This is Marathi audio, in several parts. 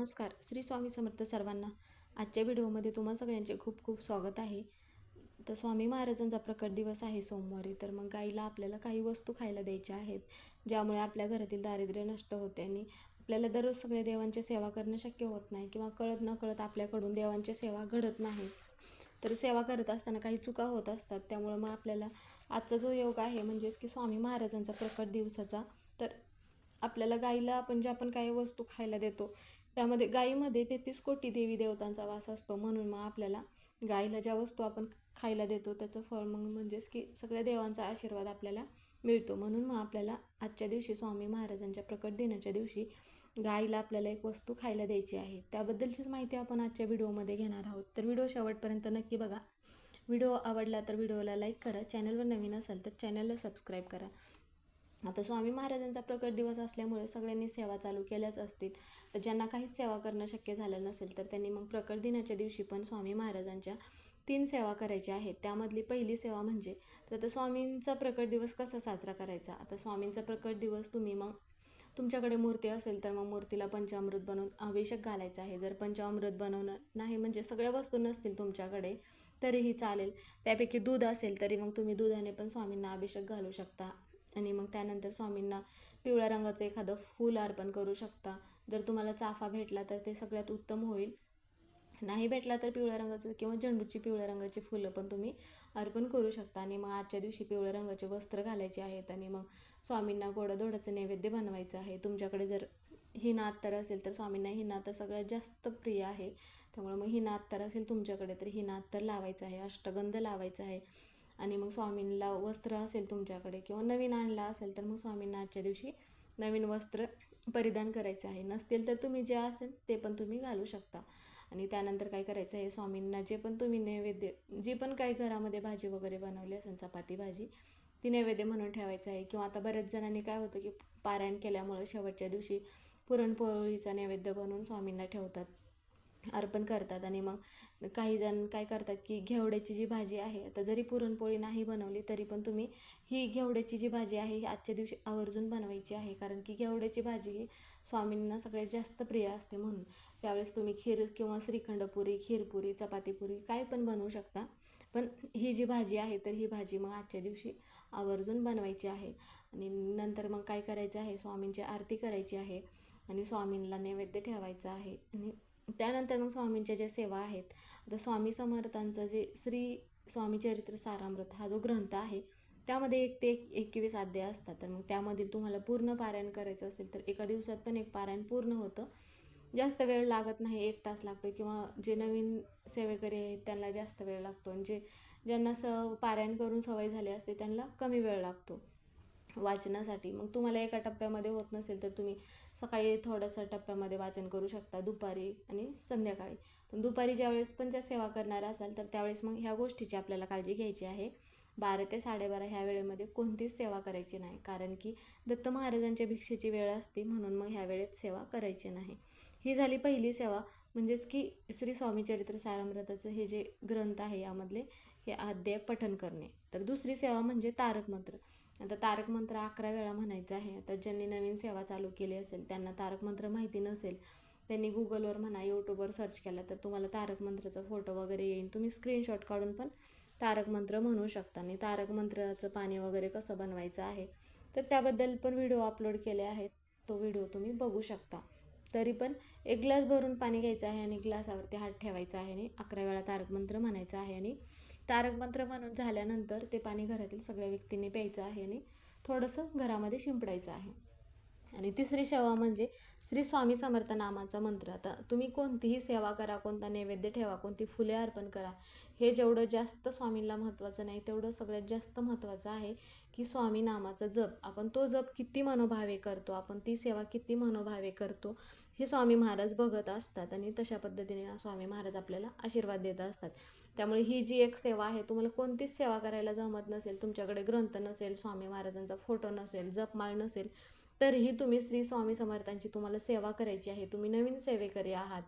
नमस्कार श्री स्वामी समर्थ सर्वांना. आजच्या व्हिडिओमध्ये तुम्हा सगळ्यांचे खूप खूप स्वागत आहे. तर स्वामी महाराजांचा प्रकट दिवस आहे सोमवारी तर मग गाईला आपल्याला काही वस्तू खायला द्यायच्या आहेत ज्यामुळे आपल्या घरातील दारिद्र्य नष्ट होते आणि आपल्याला दररोज सगळ्या देवांची सेवा करणं शक्य होत नाही किंवा कळत न कळत आपल्याकडून देवांची सेवा घडत नाही. तर सेवा करत असताना काही चुका होत असतात त्यामुळं मग आपल्याला आजचा जो योग आहे म्हणजेच की स्वामी महाराजांचा प्रकट दिवसाचा तर आपल्याला गाईला आपण ज्या आपण काही वस्तू खायला देतो त्यामध्ये गाईमध्ये तेहतीस कोटी देवी देवतांचा वास असतो म्हणून मग आपल्याला गाईला ज्या वस्तू आपण खायला देतो त्याचं फळ मग म्हणजेच की सगळ्या देवांचा आशीर्वाद आपल्याला मिळतो. म्हणून मग आपल्याला आजच्या दिवशी स्वामी महाराजांच्या प्रकट दिनाच्या दिवशी गाईला आपल्याला एक वस्तू खायला द्यायची आहे. त्याबद्दलचीच माहिती आपण आजच्या व्हिडिओमध्ये घेणार आहोत. तर व्हिडिओ शेवटपर्यंत नक्की बघा. व्हिडिओ आवडला तर व्हिडिओला लाईक करा. चॅनलवर नवीन असाल तर चॅनलला सबस्क्राईब करा. आता स्वामी महाराजांचा प्रकट दिवस असल्यामुळे सगळ्यांनी सेवा चालू केल्याच असतील. तर ज्यांना काहीच सेवा करणं शक्य झालं नसेल तर त्यांनी मग प्रकट दिनाच्या दिवशी पण स्वामी महाराजांच्या तीन सेवा करायच्या आहेत. त्यामधली पहिली सेवा म्हणजे तर आता स्वामींचा प्रकट दिवस कसा साजरा करायचा? आता स्वामींचा प्रकट दिवस तुम्ही मग तुमच्याकडे मूर्ती असेल तर मग मूर्तीला पंचामृत बनवून अभिषेक घालायचा आहे. जर पंचामृत बनवणं नाही म्हणजे सगळ्या वस्तू नसतील तुमच्याकडे तरीही चालेल. त्यापैकी दूध असेल तरी मग तुम्ही दुधाने पण स्वामींना अभिषेक घालू शकता. आणि मग त्यानंतर स्वामींना पिवळ्या रंगाचं एखादं फूल अर्पण करू शकता. जर तुम्हाला चाफा भेटला तर ते सगळ्यात उत्तम होईल. नाही भेटला तर पिवळ्या रंगाचं किंवा झेंडूची पिवळ्या रंगाची फुलं पण तुम्ही अर्पण करू शकता. आणि मग आजच्या दिवशी पिवळ्या रंगाचे वस्त्र घालायचे आहेत आणि मग स्वामींना गोडाधोडाचं नैवेद्य बनवायचं आहे. तुमच्याकडे जर ही नात तर असेल तर स्वामींना ही तर सगळ्यात जास्त प्रिय आहे. त्यामुळे मग ही नात तर असेल तुमच्याकडे तर ही नात तर लावायचं आहे. अष्टगंध लावायचं आहे. आणि मग स्वामींना वस्त्र असेल तुमच्याकडे किंवा नवीन आणला असेल तर मग स्वामींना आजच्या दिवशी नवीन वस्त्र परिधान करायचं आहे. नसतील तर तुम्ही जे असेल ते पण तुम्ही घालू शकता. आणि त्यानंतर काय करायचं आहे स्वामींना जे पण तुम्ही नैवेद्य जी पण काही घरामध्ये भाजी वगैरे बनवली असेल चपाती भाजी ती नैवेद्य म्हणून ठेवायचं आहे. किंवा आता बऱ्याच जणांनी काय होतं की पारायण केल्यामुळं शेवटच्या दिवशी पुरणपोळीचा नैवेद्य बनवून स्वामींना ठेवतात. अर्पण करतात आणि मग काही जण काय करतात की घेवड्याची जी भाजी आहे आता जरी पुरणपोळी नाही बनवली तरी पण तुम्ही ही घेवड्याची जी भाजी आहे ही आजच्या दिवशी आवर्जून बनवायची आहे. कारण की घेवड्याची भाजी ही स्वामींना सगळ्यात जास्त प्रिय असते म्हणून. त्यावेळेस तुम्ही खीर किंवा श्रीखंडपुरी खीरपुरी चपातीपुरी काय पण बनवू शकता. पण ही जी भाजी आहे तर ही भाजी मग आजच्या दिवशी आवर्जून बनवायची आहे. आणि नंतर मग काय करायचं आहे स्वामींची आरती करायची आहे आणि स्वामींना नैवेद्य ठेवायचं आहे. आणि त्यानंतर मग स्वामींच्या ज्या सेवा आहेत आता स्वामी समर्थांचं जे श्री स्वामी चरित्र सारामृत हा जो ग्रंथ आहे त्यामध्ये एक ते एक एकवीस अध्याय असतात. तर मग त्यामधील तुम्हाला पूर्ण पारायण करायचं असेल तर एका दिवसात पण एक पारायण पूर्ण होतं. जास्त वेळ लागत नाही एक तास लागतो किंवा जे नवीन सेवेकरी आहेत त्यांना जास्त वेळ लागतो आणि जे ज्यांना स पारायण करून सवय झाली असते त्यांना कमी वेळ लागतो. वाचनासाठी. मग तुम्हाला एका टप्प्यामध्ये होत नसेल तर तुम्ही सकाळी थोडंसं टप्प्यामध्ये वाचन करू शकता दुपारी आणि संध्याकाळी. पण दुपारी ज्यावेळेस पण ज्या सेवा करणार असाल तर त्यावेळेस मग ह्या गोष्टीची आपल्याला काळजी घ्यायची आहे. बारा ते साडेबारा ह्या वेळेमध्ये कोणतीच सेवा करायची नाही कारण की दत्त महाराजांच्या भिक्षेची वेळ असते म्हणून मग ह्या वेळेत सेवा करायची नाही. ही झाली पहिली सेवा म्हणजेच की श्री स्वामी चरित्र सारामृताचं हे जे ग्रंथ आहे यामधले हे अध्याय पठन करणे. तर दुसरी सेवा म्हणजे तारक मंत्र आता तारक मंत्र अकरा वेळा म्हणायचं आहे. आता ज्यांनी नवीन सेवा चालू केली असेल त्यांना तारक मंत्र माहिती नसेल त्यांनी गुगलवर म्हणा यूट्यूबवर सर्च केला तर तुम्हाला तारक मंत्राचा फोटो वगैरे येईल तुम्ही स्क्रीनशॉट काढून पण तारक मंत्र म्हणू शकता. आणि तारक मंत्राचं पाणी वगैरे कसं बनवायचं आहे तर त्याबद्दल पण व्हिडिओ अपलोड केले आहेत. तो व्हिडिओ तुम्ही बघू शकता. तरी पण एक ग्लास भरून पाणी घ्यायचं आहे आणि ग्लासावरती हात ठेवायचा आहे आणि अकरा वेळा तारक मंत्र म्हणायचं आहे आणि तारक मंत्र म्हणून झाल्यानंतर ते पाणी घरातील सगळ्या व्यक्तींनी प्यायचं आहे आणि थोडंसं घरामध्ये शिंपडायचं आहे. आणि तिसरी सेवा म्हणजे श्री स्वामी समर्थ नामाचा मंत्र. आता तुम्ही कोणतीही सेवा करा कोणता नैवेद्य ठेवा कोणती फुले अर्पण करा हे जेवढं जास्त स्वामींना महत्त्वाचं नाही तेवढं सगळ्यात जास्त महत्त्वाचं आहे की स्वामी नामाचा जप. आपण तो जप किती मनोभावे करतो आपण ती सेवा किती मनोभावे करतो हे स्वामी महाराज बघत असतात आणि तशा पद्धतीने स्वामी महाराज आपल्याला आशीर्वाद देत असतात. त्यामुळे ही जी एक सेवा आहे तुम्हाला कोणतीच सेवा करायला जमत नसेल तुमच्याकडे ग्रंथ नसेल स्वामी महाराजांचा फोटो नसेल जपमाळ नसेल तरीही तुम्ही श्री स्वामी समर्थांची तुम्हाला सेवा करायची आहे. तुम्ही नवीन सेवेकरी आहात.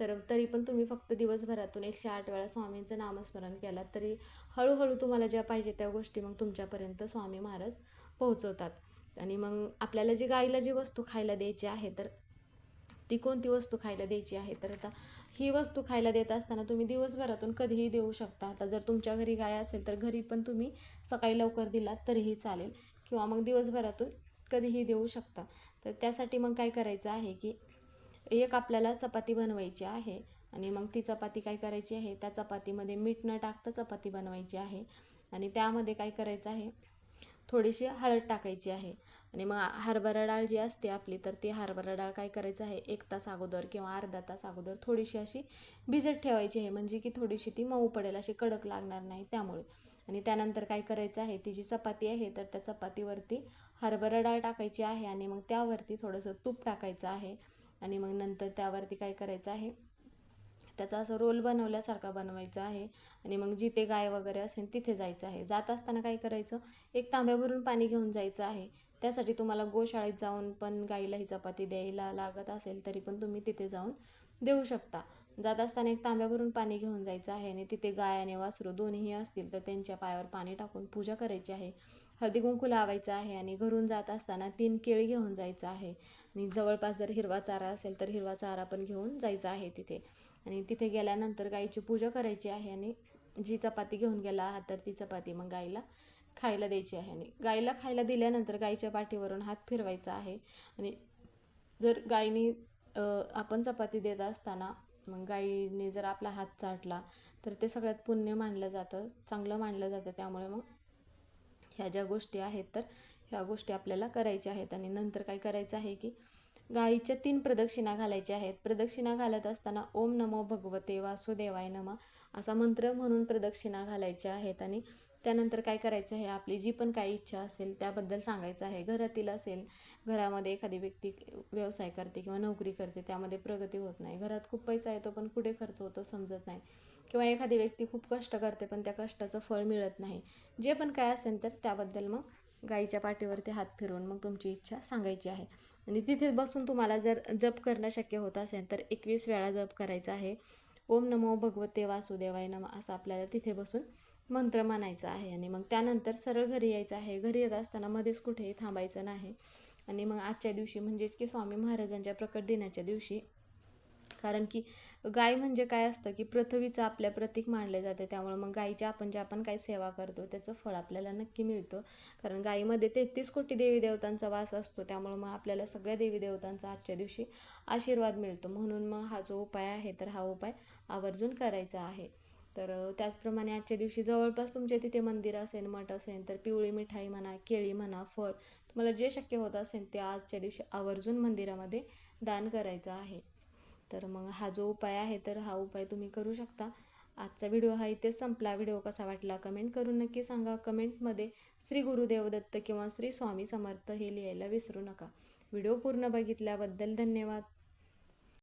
तर तरी पण तुम्ही फक्त दिवसभरातून एकशे आठ वेळा स्वामींचं नामस्मरण केलात तरी हळूहळू तुम्हाला ज्या पाहिजे त्या गोष्टी मग तुमच्यापर्यंत स्वामी महाराज पोहोचवतात. आणि मग आपल्याला जी गाईला जी वस्तू खायला द्यायची आहे तर ती कोणती वस्तू खायला द्यायची आहे? तर आता ही वस्तू खायला देत असताना तुम्ही दिवसभरातून कधीही देऊ शकता. आता जर तुमच्या घरी गाय असेल तर घरी पण तुम्ही सकाळी लवकर दिलात तरीही चालेल. किंवा मग दिवसभरातून कधीही देऊ शकता. तर त्यासाठी मग काय करायचं आहे की एक आपल्याला चपाती बनवायची आहे आणि मग ती चपाती काय करायची आहे? त्या चपातीमध्ये मीठ न टाकता चपाती बनवायची आहे आणि त्यामध्ये काय करायचं आहे? थोडीशी हळद टाकायची आहे आणि मग हरभरा डाळ जी असते आपली तर ती हरभरा डाळ काय करायचं आहे? एक तास अगोदर किंवा अर्धा तास अगोदर थोडीशी अशी भिजत ठेवायची आहे म्हणजे की थोडीशी ती मऊ पडेल अशी कडक लागणार नाही त्यामुळे. आणि त्यानंतर काय करायचं आहे? ती जी चपाती आहे तर त्या चपातीवरती हरभरा डाळ टाकायची आहे आणि मग त्यावरती थोडंसं तूप टाकायचं आहे. आणि मग नंतर त्यावरती काय करायचं आहे? त्याचा असं रोल बनवल्यासारखा बनवायचा आहे. आणि मग जिथे गाय वगैरे असेल तिथे जायचं आहे. जात असताना काय करायचं? एक तांब्याभरून पाणी घेऊन जायचं आहे. त्यासाठी तुम्हाला गोशाळेत जाऊन पण गाईला ही चपाती द्यायला लागत असेल तरी पण तुम्ही तिथे जाऊन देऊ शकता. जात असताना एक तांब्याभरून पाणी घेऊन जायचं आहे आणि तिथे गाय आणि वासरू दोन्हीही असतील तर त्यांच्या पायावर पाणी टाकून पूजा करायची आहे. हळदी कुंकू लावायचं आहे आणि घरून जात असताना तीन केळी घेऊन जायचं आहे. आणि जवळपास जर हिरवा चारा असेल तर हिरवा चारा पण घेऊन जायचा आहे तिथे. आणि तिथे गेल्यानंतर गाईची पूजा करायची आहे आणि जी चपाती घेऊन गेला आहात तर ती चपाती मग गाईला खायला द्यायची आहे आणि गाईला खायला दिल्यानंतर गाईच्या पाठीवरून हात फिरवायचा आहे. आणि जर गायीने आपण चपाती देत असताना मग गायीने जर आपला हात चाटला तर ते सगळ्यात पुण्य मानलं जातं चांगलं मानलं जातं. त्यामुळे मग ह्या ज्या गोष्टी आहेत तर ह्या गोष्टी आपल्याला करायच्या आहेत. आणि नंतर काय करायचं आहे की गाईच्या तीन प्रदक्षिणा घालायच्या आहेत. प्रदक्षिणा घालत असताना ओम नमो भगवते वासुदेवाय नम असा मंत्र म्हणून प्रदक्षिणा घालायच्या आहेत आणि त्यानंतर काय करायचं आहे? आपली जी पण काही इच्छा असेल त्याबद्दल सांगायचं आहे. घरातील असेल घरामध्ये एखादी व्यक्ती व्यवसाय करते किंवा नोकरी करते त्यामध्ये प्रगती होत नाही. घरात खूप पैसा येतो पण कुठे खर्च होतो समजत नाही. किंवा एखादी व्यक्ती खूप कष्ट करते पण त्या कष्टाचं फळ मिळत नाही. जे पण काय असेल तर त्याबद्दल मग गाईच्या पाठीवरती हात फिरवून मग तुमची इच्छा सांगायची आहे. आणि तिथे बसून तुम्हाला जर जप करणं शक्य होत असेल तर एकवीस वेळा जप करायचा आहे. ओम नमो भगवते वासुदेवाय नम असं आपल्याला तिथे बसून मंत्र म्हणायचा आहे. आणि मग त्यानंतर सरळ घरी यायचं आहे. घरी येत असताना मध्येच कुठेही थांबायचं नाही. आणि मग आजच्या दिवशी म्हणजेच की स्वामी महाराजांच्या प्रकट दिनाच्या दिवशी कारण की गाय म्हणजे काय असतं की पृथ्वीचं आपल्या प्रतीक मानले जाते. त्यामुळे मग गायीच्या आपण जे आपण काही सेवा करतो त्याचं फळ आपल्याला नक्की मिळतं. कारण गायीमध्ये तेहतीस कोटी देवी देवतांचा वास असतो. त्यामुळे मग आपल्याला सगळ्या देवी देवतांचा आजच्या दिवशी आशीर्वाद मिळतो. म्हणून मग हा जो उपाय आहे तर हा उपाय आवर्जून करायचा आहे. तर त्याचप्रमाणे आजच्या दिवशी जवळपास तुमच्या तिथे मंदिर असेल मठ असेल तर पिवळी मिठाई म्हणा केळी म्हणा फळ तुम्हाला जे शक्य होत असेल ते आजच्या दिवशी आवर्जून मंदिरामध्ये दान करायचं आहे. तर मग हा जो उपाय आहे तर हा उपाय तुम्ही करू शकता. आजचा व्हिडिओ हा इथेच संपला. व्हिडिओ कसा वाटला कमेंट करून नक्की सांगा. कमेंटमध्ये श्री गुरुदेव दत्त किंवा श्री स्वामी समर्थ हे लिहायला विसरू नका. व्हिडिओ पूर्ण बघितल्याबद्दल धन्यवाद.